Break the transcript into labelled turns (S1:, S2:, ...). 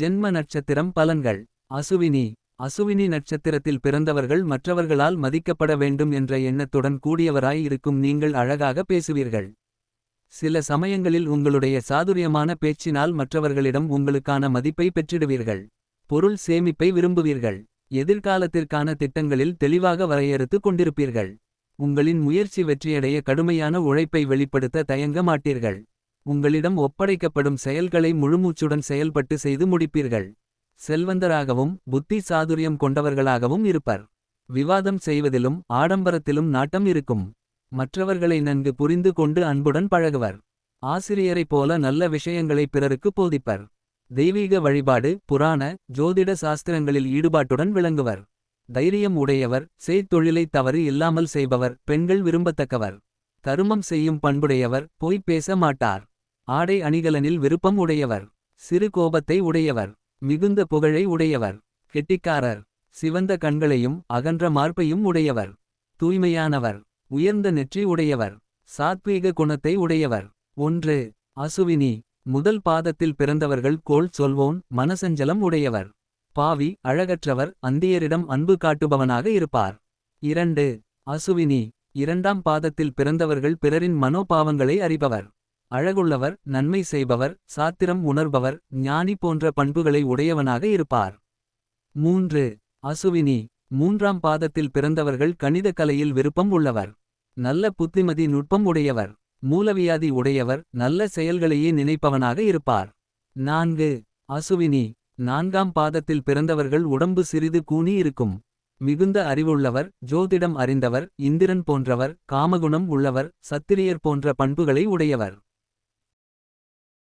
S1: ஜென்ம நட்சத்திரம் பலன்கள் அசுவினி அசுவினி நட்சத்திரத்தில் பிறந்தவர்கள் மற்றவர்களால் மதிக்கப்பட வேண்டும் என்ற எண்ணத்துடன் கூடியவராய் இருக்கும் நீங்கள் அழகாக பேசுவீர்கள். சில சமயங்களில் உங்களுடைய சாதுரியமான பேச்சினால் மற்றவர்களிடம் உங்களுக்கான மதிப்பை பெற்றிடுவீர்கள். பொருள் சேமிப்பை விரும்புவீர்கள். எதிர்காலத்திற்கான திட்டங்களில் தெளிவாக வரையறுத்து கொண்டிருப்பீர்கள். உங்களின் முயற்சி வெற்றியடைய கடுமையான உழைப்பை வெளிப்படுத்த தயங்க மாட்டீர்கள். உங்களிடம் ஒப்படைக்கப்படும் செயல்களை முழுமூச்சுடன் செயல்பட்டு செய்து முடிப்பீர்கள். செல்வந்தராகவும் புத்தி சாதுரியம் கொண்டவர்களாகவும் இருப்பர். விவாதம் செய்வதிலும் ஆடம்பரத்திலும் நாட்டம் இருக்கும். மற்றவர்களை நன்கு புரிந்து கொண்டு அன்புடன் பழகுவர். ஆசிரியரைப் போல நல்ல விஷயங்களை பிறருக்கு போதிப்பர். தெய்வீக வழிபாடு புராண ஜோதிட சாஸ்திரங்களில் ஈடுபாட்டுடன் விளங்குவர். தைரியம் உடையவர் செய்தொழிலை தவறு இல்லாமல் செய்பவர் பெண்கள் விரும்பத்தக்கவர். தருமம் செய்யும் பண்புடையவர் பொய் பேச மாட்டார். ஆடை அணிகலனில் விருப்பம் உடையவர். சிறு கோபத்தை உடையவர். மிகுந்த புகழை உடையவர். கெட்டிக்காரர் சிவந்த கண்களையும் அகன்ற மார்பையும் உடையவர். தூய்மையானவர் உயர்ந்த நெற்றி உடையவர். சாத்வீக குணத்தை உடையவர். ஒன்று அசுவினி முதல் பாதத்தில் பிறந்தவர்கள் கோள் சொல்வோன் மனசஞ்சலம் உடையவர். பாவி அழகற்றவர் அந்தியரிடம் அன்பு காட்டுபவனாக இருப்பார். இரண்டு அசுவினி இரண்டாம் பாதத்தில் பிறந்தவர்கள் பிறரின் மனோபாவங்களை அறிபவர். அழகுள்ளவர் நன்மை செய்பவர் சாத்திரம் உணர்பவர் ஞானி போன்ற பண்புகளை உடையவனாக இருப்பார். மூன்று அசுவினி மூன்றாம் பாதத்தில் பிறந்தவர்கள் கணித கலையில் விருப்பம் உள்ளவர். நல்ல புத்திமதி நுட்பம் உடையவர். மூலவியாதி உடையவர் நல்ல செயல்களையே நினைப்பவனாக இருப்பார். நான்கு அசுவினி நான்காம் பாதத்தில் பிறந்தவர்கள் உடம்பு சிறிது கூனி இருக்கும். மிகுந்த அறிவுள்ளவர் ஜோதிடம் அறிந்தவர் இந்திரன் போன்றவர் காமகுணம் உள்ளவர் சத்திரியர் போன்ற பண்புகளை உடையவர்.